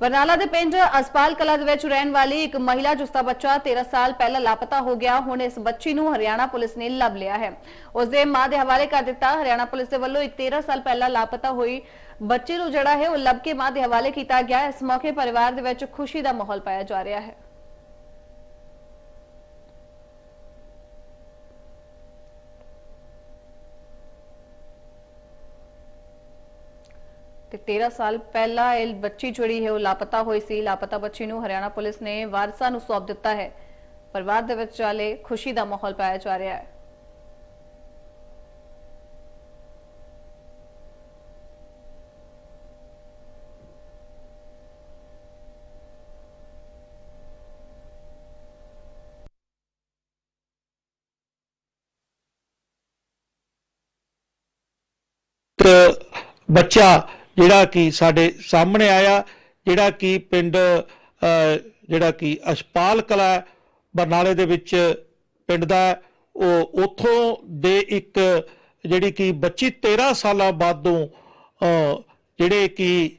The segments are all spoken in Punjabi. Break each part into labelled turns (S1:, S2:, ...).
S1: ਬਰਨਾਲਾ ਦੇ ਪਿੰਡ ਅਸਪਾਲ ਕਲਾ ਦੇ ਵਿੱਚ ਰਹਿਣ ਵਾਲੀ ਇੱਕ ਮਹਿਲਾ, ਜਿਸ ਦਾ ਬੱਚਾ 13 ਸਾਲ ਪਹਿਲਾਂ ਲਾਪਤਾ ਹੋ ਗਿਆ, ਹੁਣ ਇਸ ਬੱਚੀ ਨੂੰ ਹਰਿਆਣਾ ਪੁਲਿਸ ਨੇ ਲੱਭ ਲਿਆ ਹੈ। ਉਸ ਦੇ ਮਾਂ ਦੇ ਹਵਾਲੇ ਕਰ ਦਿੱਤਾ, ਹਰਿਆਣਾ ਪੁਲਿਸ ਦੇ ਵੱਲੋਂ ਇੱਕ 13 ਸਾਲ ਪਹਿਲਾਂ ਲਾਪਤਾ ਹੋਈ ਬੱਚੀ ਨੂੰ ਜਿਹੜਾ ਹੈ ਉਹ ਲੱਭ ਕੇ ਮਾਂ ਦੇ ਹਵਾਲੇ ਕੀਤਾ ਗਿਆ। ਇਸ ਮੌਕੇ ਪਰਿਵਾਰ ਦੇ ਵਿੱਚ ਖੁਸ਼ੀ ਦਾ ਮਾਹੌਲ ਪਾਇਆ ਜਾ ਰਿਹਾ ਹੈ। ਤੇ 13 ਸਾਲ ਪਹਿਲਾਂ ਇਹ ਬੱਚੀ ਜਿਹੜੀ ਹੈ ਉਹ ਲਾਪਤਾ ਹੋਈ ਸੀ। ਲਾਪਤਾ ਬੱਚੀ ਨੂੰ ਹਰਿਆਣਾ ਪੁਲਿਸ ਨੇ ਵਾਰਸਾਂ ਨੂੰ ਸੌਂਪ ਦਿੱਤਾ ਹੈ। ਪਰਿਵਾਰ ਦੇ ਵਿੱਚ ਚਾਲੇ ਖੁਸ਼ੀ ਦਾ ਮਾਹੌਲ ਪਾਇਆ ਜਾ ਰਿਹਾ ਹੈ।
S2: ਬੱਚਾ ਜਿਹੜਾ ਕਿ ਸਾਡੇ ਸਾਹਮਣੇ ਆਇਆ ਜਿਹੜਾ ਕਿ ਪਿੰਡ ਜਿਹੜਾ ਕਿ ਅਸ਼ਪਾਲ ਕਲਾ ਬਰਨਾਲੇ ਦੇ ਵਿੱਚ ਪਿੰਡ ਦਾ ਉਹ ਉਥੋਂ ਦੇ ਇੱਕ ਜਿਹੜੀ ਕਿ ਬੱਚੀ 13 ਸਾਲਾਂ ਬਾਅਦੋਂ ਜਿਹੜੇ ਕਿ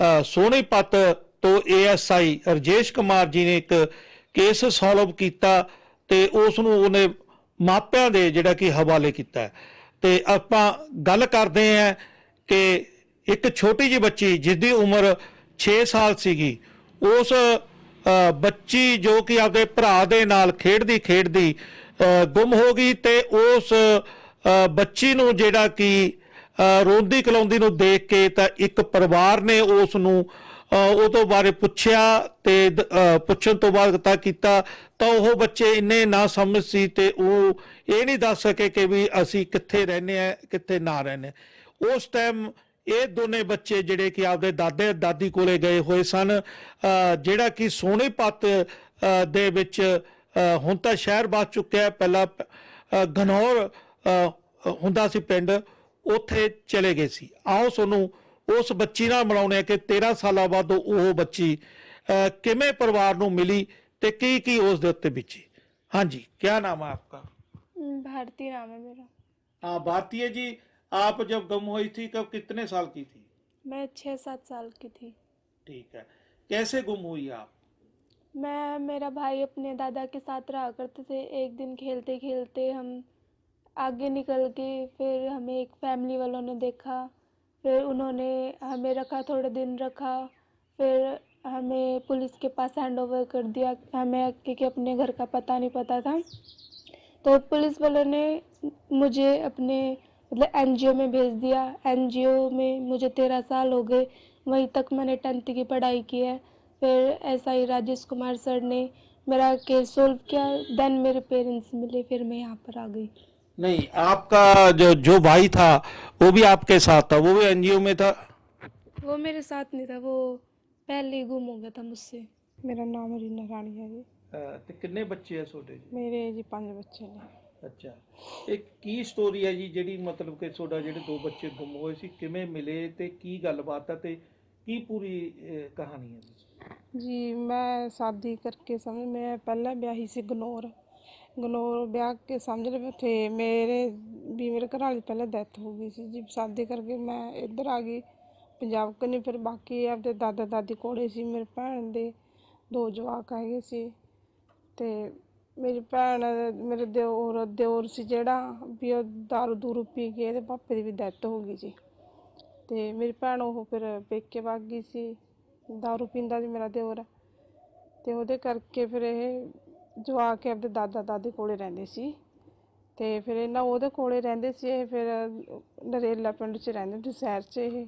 S2: ਅਹ, ਸੋਹਣੀਪਤ ਤੋਂ ਏਐਸਆਈ ਰਜੇਸ਼ ਕੁਮਾਰ ਜੀ ਨੇ ਇੱਕ ਕੇਸ ਸੋਲਵ ਕੀਤਾ ਤੇ ਉਸ ਨੂੰ ਉਹਨੇ ਮਾਪਿਆਂ ਦੇ ਜਿਹੜਾ ਕਿ ਹਵਾਲੇ ਕੀਤਾ ਹੈ। ਤੇ ਆਪਾਂ ਗੱਲ ਕਰਦੇ ਹਾਂ ਕਿ ਇੱਕ ਛੋਟੀ ਜਿਹੀ ਬੱਚੀ ਜਿਸ ਦੀ ਉਮਰ 6 ਸਾਲ ਸੀਗੀ, ਉਸ ਬੱਚੀ ਜੋ ਕਿ ਆਪਦੇ ਭਰਾ ਦੇ ਨਾਲ ਖੇਡਦੀ ਖੇਡਦੀ ਗੁੰਮ ਹੋ ਗਈ ਤੇ ਉਸ ਬੱਚੀ ਨੂੰ ਜਿਹੜਾ ਕਿ ਰੋਂਦੀ ਕਲਾਉਂਦੀ ਨੂੰ ਦੇਖ ਕੇ ਤਾਂ ਇੱਕ ਪਰਿਵਾਰ ਨੇ ਉਸ ਨੂੰ ਉਹ ਤੋਂ ਬਾਰੇ ਪੁੱਛਿਆ ਤੇ ਪੁੱਛਣ ਤੋਂ ਬਾਅਦ ਪਤਾ ਕੀਤਾ, ਤਾਂ ਉਹ ਬੱਚੇ ਇੰਨੇ ਨਾ ਸਮਝ ਸੀ ਤੇ ਉਹ ਇਹ ਨਹੀਂ ਦੱਸ ਸਕੇ ਕਿ ਵੀ ਅਸੀਂ ਕਿੱਥੇ ਰਹਿੰਦੇ ਆ, ਕਿੱਥੇ ਨਾ ਰਹਿੰਦੇ। ਉਸ ਟਾਈਮ ਇਹ ਦੋਨੇ ਬੱਚੇ ਜਿਹੜੇ ਕਿ ਆਪਦੇ ਦਾਦੇ ਦਾਦੀ ਕੋਲੇ ਗਏ ਹੋਏ ਸਨ ਅ, ਜਿਹੜਾ ਕਿ ਸੋਹਣੀਪਤ ਅ, ਦੇ ਵਿੱਚ ਅ, ਹੁਣ ਤਾਂ ਸ਼ਹਿਰ ਬਸ ਚੁੱਕਿਆ ਹੈ ਪਹਿਲਾਂ ਅ, ਗਨੌਰ ਅ, ਹੁੰਦਾ ਸੀ ਪਿੰਡ ਉੱਥੇ ਚਲੇ ਗਏ ਸੀ ਆਓ ਤੁਹਾਨੂੰ ਉਸ ਬੱਚੀ ਨਾਲ ਮਿਲਾਉਂਦੇ ਆ ਕਿ 13 ਸਾਲਾਂ ਬਾਅਦ ਉਹ ਬੱਚੀ ਅ, ਕਿਵੇਂ ਪਰਿਵਾਰ ਨੂੰ ਮਿਲੀ ਤੇ ਕੀ ਕੀ ਉਸ ਦੇ ਉੱਤੇ ਬੀਤੀ ਹਾਂਜੀ ਕੀ ਨਾਮ ਹੈ ਆਪਕਾ
S3: हम्म, भारती नाम है मेरा
S2: हाँ भारतीय जी आप जब गुम हुई थी कब कितने साल की थी?
S3: मैं छः सात साल की थी।
S2: ठीक है। कैसे गुम हुई आप?
S3: मैं मेरा भाई अपने दादा के साथ रहा करते थे। एक दिन खेलते खेलते हम आगे निकल के फिर हमें एक फैमिली वालों ने देखा। फिर उन्होंने हमें रखा थोड़े दिन रखा। फिर हमें पुलिस के पास हैंड ओवर कर दिया। हमें क्योंकि अपने घर का पता नहीं पता था। तो पुलिस वालों ने मुझे अपने मतलब एनजीओ में भेज दिया। एनजीओ में मुझे तेरह साल हो गए। वहीं तक मैंने टेंथ की पढ़ाई की है। फिर ऐसा ही राजेश कुमार सर ने मेरा केस सोल्व किया। देन मेरे पेरेंट्स मिले फिर मैं यहाँ पर आ गई।
S2: नहीं आपका जो जो भाई था वो भी आपके साथ था? वो भी एनजीओ में था?
S3: वो मेरे साथ नहीं था। वो पहले ही गुम हो गया था मुझसे। मेरा नाम रीना रानी है जी
S2: तो कितने बच्चे हैं छोटे?
S3: मेरे जी पाँच बच्चे हैं।
S2: ਅੱਛਾ। ਇਹ ਕੀ ਸਟੋਰੀ ਹੈ ਜੀ ਜਿਹੜੀ ਮਤਲਬ ਕਿ ਤੁਹਾਡਾ ਜਿਹੜੇ ਦੋ ਬੱਚੇ ਗੁੰਮ ਹੋਏ ਸੀ ਕਿਵੇਂ ਮਿਲੇ ਤੇ ਕੀ ਗੱਲਬਾਤ ਹੈ ਤੇ ਕੀ ਪੂਰੀ ਅਹ, ਕਹਾਣੀ ਹੈ ਜੀ?
S4: ਜੀ ਮੈਂ ਸ਼ਾਦੀ ਕਰਕੇ ਸਮਝ ਮੈਂ ਪਹਿਲਾਂ ਵਿਆਹੀ ਸੀ ਗਨੌਰ। ਗਨੌਰ ਵਿਆਹ ਕੇ ਸਮਝ ਲਵੇ ਉੱਥੇ ਮੇਰੇ ਵੀ ਮੇਰੇ ਘਰ ਵਾਲੀ ਪਹਿਲਾਂ ਡੈਥ ਹੋ ਗਈ ਸੀ ਜੀ। ਸ਼ਾਦੀ ਕਰਕੇ ਮੈਂ ਇੱਧਰ ਆ ਗਈ ਪੰਜਾਬ ਕਨੀ ਫਿਰ ਬਾਕੀ ਆਪਦੇ ਦਾਦਾ ਦਾਦੀ ਕੋਲੇ ਸੀ ਮੇਰੇ ਭੈਣ ਦੇ ਦੋ ਜਵਾਕ ਹੈਗੇ ਸੀ। ਤੇ ਮੇਰੀ ਭੈਣ, ਮੇਰੇ ਦਿਓਰ ਦਿਓਰ ਸੀ ਜਿਹੜਾ ਵੀ ਉਹ ਦਾਰੂ ਦੂਰੂ ਪੀ ਕੇ ਇਹਦੇ ਪਾਪੇ ਦੀ ਵੀ ਡੈਥ ਹੋ ਗਈ ਜੀ ਤੇ ਮੇਰੀ ਭੈਣ ਉਹ ਫਿਰ ਪੇਕੇ ਵਗ ਗਈ ਸੀ, ਦਾਰੂ ਪੀਂਦਾ ਸੀ ਮੇਰਾ ਦਿਓਰ। ਤੇ ਉਹਦੇ ਕਰਕੇ ਫਿਰ ਇਹ ਜਵਾ ਕੇ ਆਪਦੇ ਦਾਦਾ ਦਾਦੀ ਕੋਲੇ ਰਹਿੰਦੇ ਸੀ। ਤੇ ਫਿਰ ਇਹਨਾਂ ਉਹਦੇ ਕੋਲੇ ਰਹਿੰਦੇ ਸੀ, ਇਹ ਫਿਰ ਨਰੇਲਾ ਪਿੰਡ 'ਚ ਰਹਿੰਦੇ ਸੀ, ਸ਼ਹਿਰ 'ਚ ਇਹ।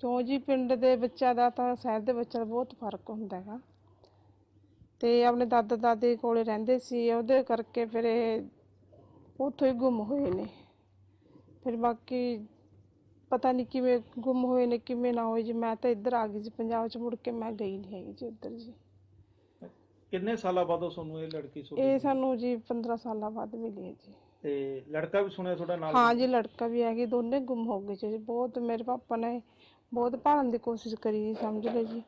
S4: ਕਿਉਂ ਜੀ ਪਿੰਡ ਦੇ ਬੱਚਿਆਂ ਦਾ ਤਾਂ ਸ਼ਹਿਰ ਦੇ ਬੱਚਿਆਂ ਦਾ ਬਹੁਤ ਫ਼ਰਕ ਹੁੰਦਾ ਹੈਗਾ। ਤੇ ਆਪਣੇ ਦਾਦਾ ਦਾਦੀ ਕੋਲੇ ਰਹਿੰਦੇ ਸੀ ਉਹਦੇ ਕਰਕੇ ਫਿਰ ਇਹ ਉੱਥੋਂ ਹੀ ਗੁੰਮ ਹੋਏ ਨੇ। ਫਿਰ ਬਾਕੀ ਪਤਾ ਨਹੀਂ ਕਿਵੇਂ ਗੁੰਮ ਹੋਏ ਨੇ ਕਿਵੇਂ ਨਾ ਹੋਏ ਜੀ। ਮੈਂ ਤਾਂ ਇੱਧਰ ਆ ਗਈ ਸੀ ਪੰਜਾਬ 'ਚ ਮੁੜ ਕੇ ਮੈਂ ਗਈ ਨਹੀਂ ਹੈਗੀ ਜੀ ਉੱਧਰ ਜੀ।
S2: ਕਿੰਨੇ ਸਾਲਾਂ ਬਾਅਦ ਉਹ ਤੁਹਾਨੂੰ ਇਹ ਲੜਕੀ
S4: ਇਹ
S2: ਤੁਹਾਡੀ
S4: ਸਾਨੂੰ ਜੀ 15 ਸਾਲਾਂ ਬਾਅਦ ਮਿਲੀ ਹੈ ਜੀ।
S2: ਤੇ ਲੜਕਾ ਵੀ ਸੁਣਿਆ ਤੁਹਾਡਾ ਨਾਲ?
S4: ਹਾਂ ਜੀ ਲੜਕਾ ਵੀ ਹੈਗੇ ਦੋਨੇ ਗੁੰਮ ਹੋ ਗਏ ਜੀ। ਬਹੁਤ ਮੇਰੇ ਪਾਪਾ ਨੇ ਬਹੁਤ ਭਾਲਣ ਦੀ ਕੋਸ਼ਿਸ਼ ਕਰੀ ਜੀ ਸਮਝ ਲਓ ਜੀ।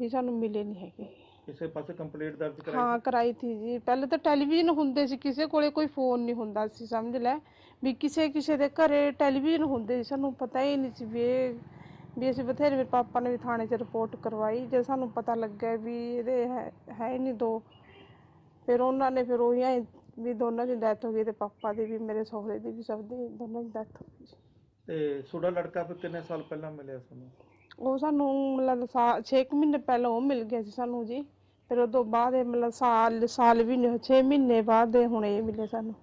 S4: ਵੀ ਸਾਨੂੰ ਮਿਲੇ ਨਹੀਂ ਹੈਗੇ।
S2: ਕਿਸੇ ਪਾਸੇ ਕੰਪਲੇਂਟ ਦਰਜ ਕਰਾਈ
S4: ਹਾਂ ਕਰਾਈ ਥੀ ਜੀ। ਪਹਿਲੇ ਤਾਂ ਟੈਲੀਵਿਜ਼ਨ ਹੁੰਦੇ ਸੀ ਕਿਸੇ ਕੋਲੇ ਕੋਈ ਫੋਨ ਨਹੀਂ ਹੁੰਦਾ ਸੀ ਸਮਝ ਲੈ। ਵੀ ਕਿਸੇ ਕਿਸੇ ਦੇ ਘਰੇ ਟੈਲੀਵਿਜ਼ਨ ਹੁੰਦੇ ਸੀ ਸਾਨੂੰ ਪਤਾ ਹੀ ਨਹੀਂ ਸੀ ਵੀ ਇਹ ਵੀ ਅਸੀਂ ਬਥੇਰੇ ਮੇਰੇ ਪਾਪਾ ਨੇ ਵੀ ਥਾਣੇ 'ਚ ਰਿਪੋਰਟ ਕਰਵਾਈ। ਜੇ ਸਾਨੂੰ ਪਤਾ ਲੱਗਿਆ ਵੀ ਇਹਦੇ ਹੈ ਹੈ ਹੀ ਨਹੀਂ ਦੋ ਫਿਰ ਉਹਨਾਂ ਨੇ ਫਿਰ ਉਹੀ ਐਂ ਵੀ ਦੋਨਾਂ ਦੀ ਡੈਥ ਹੋ ਗਈ ਤੇ ਪਾਪਾ ਦੀ ਵੀ ਮੇਰੇ ਸਹੁਰੇ ਦੀ ਵੀ ਸਭ ਦੀ ਦੋਨਾਂ ਦੀ ਡੈਥ ਹੋ ਗਈ
S2: ਤੇ ਤੁਹਾਡਾ ਲੜਕਾ ਫਿਰ ਕਿੰਨੇ ਸਾਲ ਪਹਿਲਾਂ ਮਿਲਿਆ ਤੁਹਾਨੂੰ?
S4: ਉਹ ਸਾਨੂੰ ਮਤਲਬ ਸਾਲ 6 ਮਹੀਨੇ ਪਹਿਲਾਂ ਉਹ ਮਿਲ ਗਿਆ ਸੀ ਸਾਨੂੰ ਜੀ। ਫਿਰ ਉਹ ਤੋਂ ਬਾਅਦ ਇਹ ਮਤਲਬ ਸਾਲ ਸਾਲ ਵੀ ਨਹੀਂ 6 ਮਹੀਨੇ ਬਾਅਦ ਇਹ ਹੁਣ ਇਹ ਮਿਲੇ ਸਾਨੂੰ।